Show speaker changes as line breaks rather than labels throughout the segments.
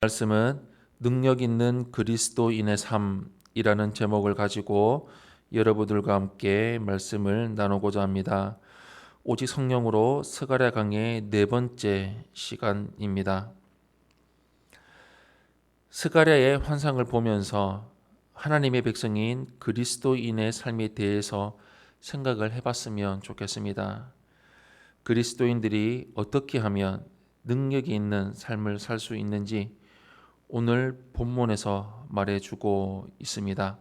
말씀은 능력 있는 그리스도인의 삶이라는 제목을 가지고 여러분들과 함께 말씀을 나누고자 합니다. 오직 성령으로 스가랴 강의 네 번째 시간입니다. 스가랴의 환상을 보면서 하나님의 백성인 그리스도인의 삶에 대해서 생각을 해봤으면 좋겠습니다. 그리스도인들이 어떻게 하면 능력이 있는 삶을 살 수 있는지 오늘 본문에서 말해주고 있습니다.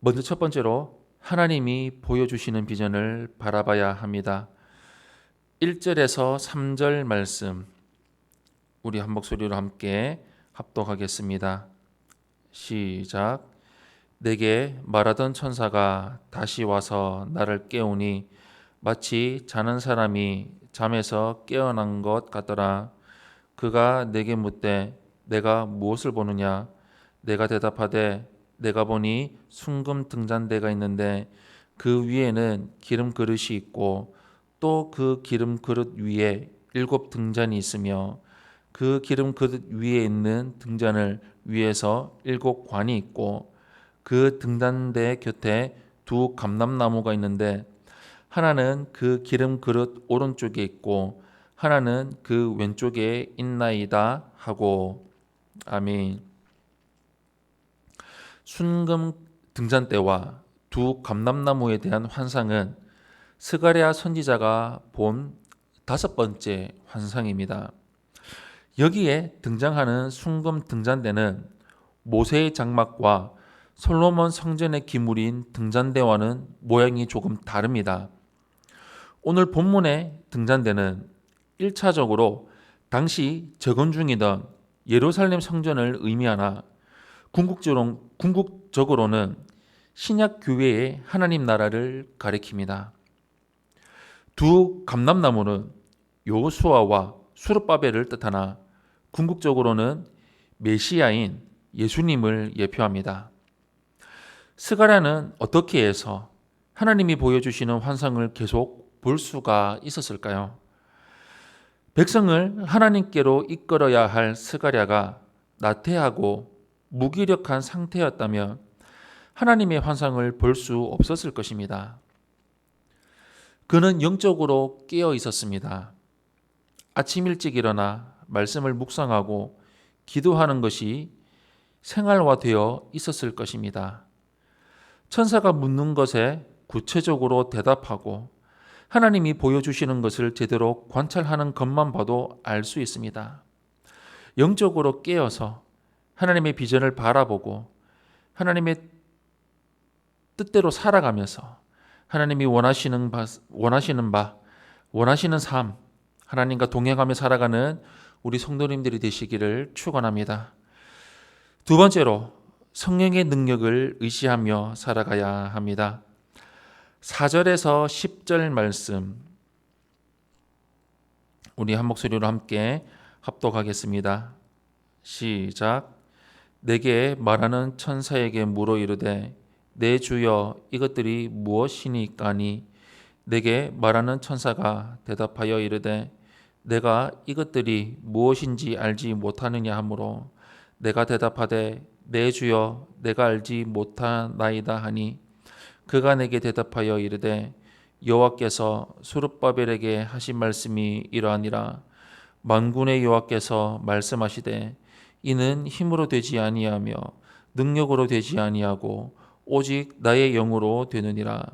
먼저 첫 번째로 하나님이 보여주시는 비전을 바라봐야 합니다. 1절에서 3절 말씀 우리 한 목소리로 함께 합독하겠습니다. 시작. 내게 말하던 천사가 다시 와서 나를 깨우니 마치 자는 사람이 잠에서 깨어난 것 같더라. 그가 내게 묻되 내가 무엇을 보느냐? 내가 대답하되 내가 보니 순금 등잔대가 있는데 그 위에는 기름 그릇이 있고 또 그 기름 그릇 위에 일곱 등잔이 있으며 그 기름 그릇 위에 있는 등잔을 위에서 일곱 관이 있고 그 등잔대 곁에 두 감람나무가 있는데 하나는 그 기름 그릇 오른쪽에 있고 하나는 그 왼쪽에 있나이다 하고 아멘. 순금 등잔대와 두 감람나무에 대한 환상은 스가랴 선지자가 본 다섯 번째 환상입니다. 여기에 등장하는 순금 등잔대는 모세의 장막과 솔로몬 성전의 기물인 등잔대와는 모양이 조금 다릅니다. 오늘 본문의 등잔대는 1차적으로 당시 재건 중이던 예루살렘 성전을 의미하나 궁극적으로, 궁극적으로 는 신약 교회의 하나님 나라를 가리킵니다. 두 감람나무는 요수아와 수르바벨을 뜻하나 궁극적으로는 메시아인 예수님을 예표합니다. 스가랴는 어떻게 해서 하나님이 보여주시는 환상을 계속 볼 수가 있었을까요? 백성을 하나님께로 이끌어야 할 스가랴가 나태하고 무기력한 상태였다면 하나님의 환상을 볼 수 없었을 것입니다. 그는 영적으로 깨어 있었습니다. 아침 일찍 일어나 말씀을 묵상하고 기도하는 것이 생활화되어 있었을 것입니다. 천사가 묻는 것에 구체적으로 대답하고 하나님이 보여주시는 것을 제대로 관찰하는 것만 봐도 알 수 있습니다. 영적으로 깨어서 하나님의 비전을 바라보고 하나님의 뜻대로 살아가면서 하나님이 원하시는 바, 원하시는 바, 원하시는 삶, 하나님과 동행하며 살아가는 우리 성도님들이 되시기를 축원합니다. 두 번째로 성령의 능력을 의지하며 살아가야 합니다. 4절에서 10절 말씀. 우리 한 목소리로 함께 합독하겠습니다. 시작. 내게 말하는 천사에게 물어 이르되 내 주여 이것들이 무엇이니까니? 내게 말하는 천사가 대답하여 이르되 내가 이것들이 무엇인지 알지 못하느냐 하므로 내가 대답하되 내 주여 내가 알지 못하나이다 하니 그가 내게 대답하여 이르되 여호와께서 수르바벨에게 하신 말씀이 이러하니라. 만군의 여호와께서 말씀하시되 이는 힘으로 되지 아니하며 능력으로 되지 아니하고 오직 나의 영으로 되느니라.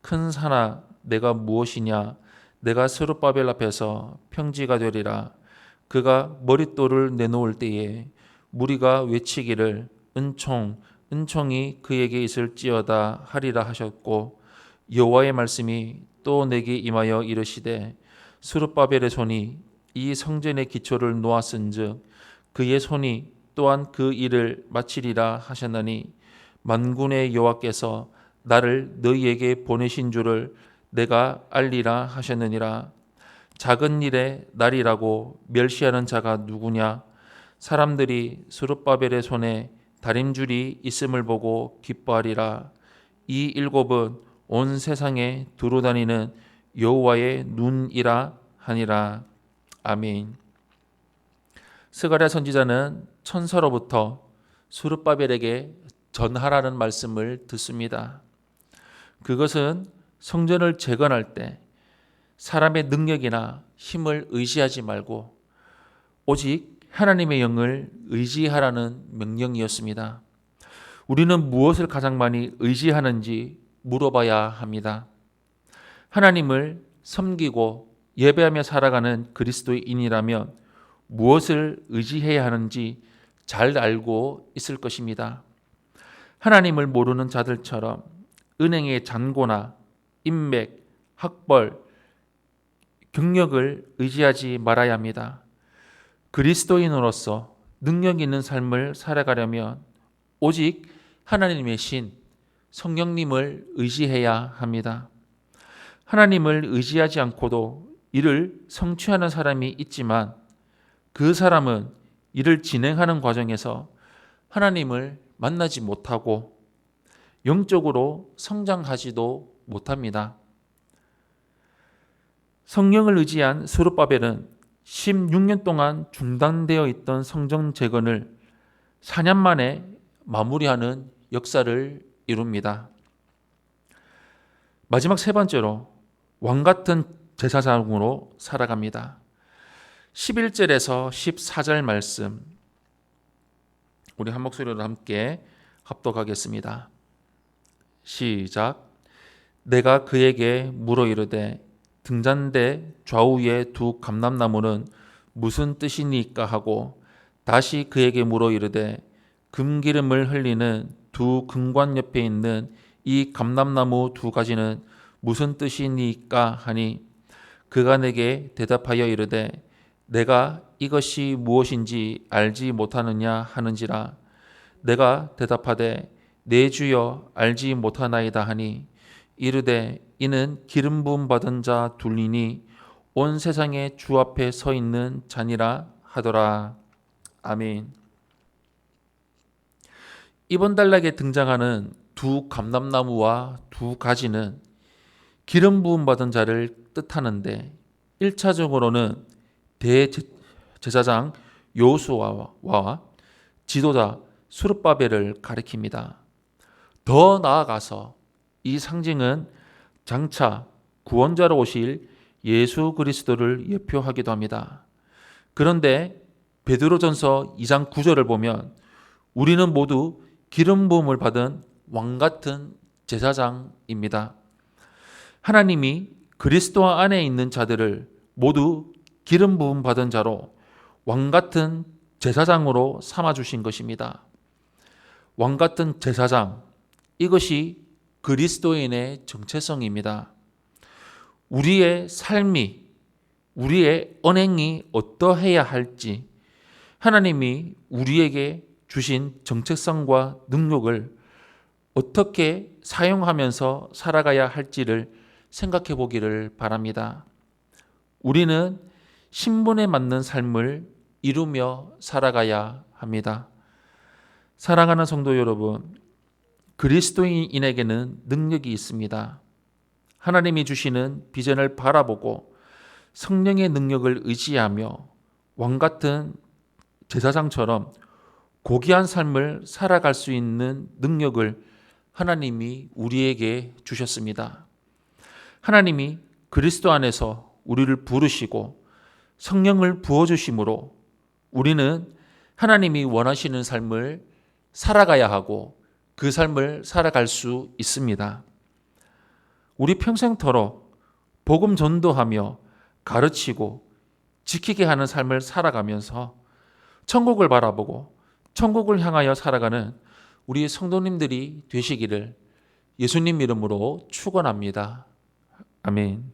큰 산아 내가 무엇이냐? 내가 스룹바벨 앞에서 평지가 되리라. 그가 머릿돌을 내놓을 때에 무리가 외치기를 은총 은총이 그에게 있을지어다 하리라 하셨고 여호와의 말씀이 또 내게 임하여 이르시되 스룹바벨의 손이 이 성전의 기초를 놓았은즉 그의 손이 또한 그 일을 마치리라 하셨나니 만군의 여호와께서 나를 너희에게 보내신 줄을 내가 알리라 하셨느니라. 작은 일에 날이라고 멸시하는 자가 누구냐? 사람들이 스룹바벨의 손에 다림줄이 있음을 보고 기뻐하리라. 이 일곱은 온 세상에 두루 다니는 여호와의 눈이라 하니라. 아멘. 스가랴 선지자는 천사로부터 수르바벨에게 전하라는 말씀을 듣습니다. 그것은 성전을 재건할 때 사람의 능력이나 힘을 의지하지 말고 오직 하나님의 영을 의지하라는 명령이었습니다. 우리는 무엇을 가장 많이 의지하는지 물어봐야 합니다. 하나님을 섬기고 예배하며 살아가는 그리스도인이라면 무엇을 의지해야 하는지 잘 알고 있을 것입니다. 하나님을 모르는 자들처럼 은행의 잔고나 인맥, 학벌, 경력을 의지하지 말아야 합니다. 그리스도인으로서 능력 있는 삶을 살아가려면 오직 하나님의 신, 성령님을 의지해야 합니다. 하나님을 의지하지 않고도 이를 성취하는 사람이 있지만 그 사람은 이를 진행하는 과정에서 하나님을 만나지 못하고 영적으로 성장하지도 못합니다. 성령을 의지한 수르바벨은 16년 동안 중단되어 있던 성전 재건을 4년 만에 마무리하는 역사를 이룹니다. 마지막 세 번째로 왕 같은 제사장으로 살아갑니다. 11절에서 14절 말씀 우리 한 목소리로 함께 합독하겠습니다. 시작 내가 그에게 물어 이르되 등잔대 좌우에 두 감람나무는 무슨 뜻이니까 하고 다시 그에게 물어 이르되 금기름을 흘리는 두 금관 옆에 있는 이 감람나무 두 가지는 무슨 뜻이니까 하니? 그가 내게 대답하여 이르되 내가 이것이 무엇인지 알지 못하느냐 하는지라. 내가 대답하되 내 주여 알지 못하나이다 하니 이르되 이는 기름 부음 받은 자 둘이니 온 세상의 주 앞에 서 있는 자니라 하더라 아멘. 이번 단락에 등장하는 두 감람나무와 두 가지는 기름 부음 받은 자를 뜻하는데 1차적으로는 대제사장 요수아와 지도자 수르바벨을 가리킵니다. 더 나아가서 이 상징은 장차 구원자로 오실 예수 그리스도를 예표하기도 합니다. 그런데 베드로전서 2장 9절을 보면 우리는 모두 기름 부음을 받은 왕 같은 제사장입니다. 하나님이 그리스도 안에 있는 자들을 모두 기름 부음 받은 자로 왕 같은 제사장으로 삼아 주신 것입니다. 왕 같은 제사장 이것이 그리스도인의 정체성입니다. 우리의 삶이 우리의 언행이 어떠해야 할지 하나님이 우리에게 주신 정체성과 능력을 어떻게 사용하면서 살아가야 할지를 생각해 보기를 바랍니다. 우리는 신분에 맞는 삶을 이루며 살아가야 합니다. 사랑하는 성도 여러분, 그리스도인에게는 능력이 있습니다. 하나님이 주시는 비전을 바라보고 성령의 능력을 의지하며 왕 같은 제사장처럼 고귀한 삶을 살아갈 수 있는 능력을 하나님이 우리에게 주셨습니다. 하나님이 그리스도 안에서 우리를 부르시고 성령을 부어주심으로 우리는 하나님이 원하시는 삶을 살아가야 하고 그 삶을 살아갈 수 있습니다. 우리 평생토록 복음 전도하며 가르치고 지키게 하는 삶을 살아가면서 천국을 바라보고 천국을 향하여 살아가는 우리 성도님들이 되시기를 예수님 이름으로 축원합니다. 아멘.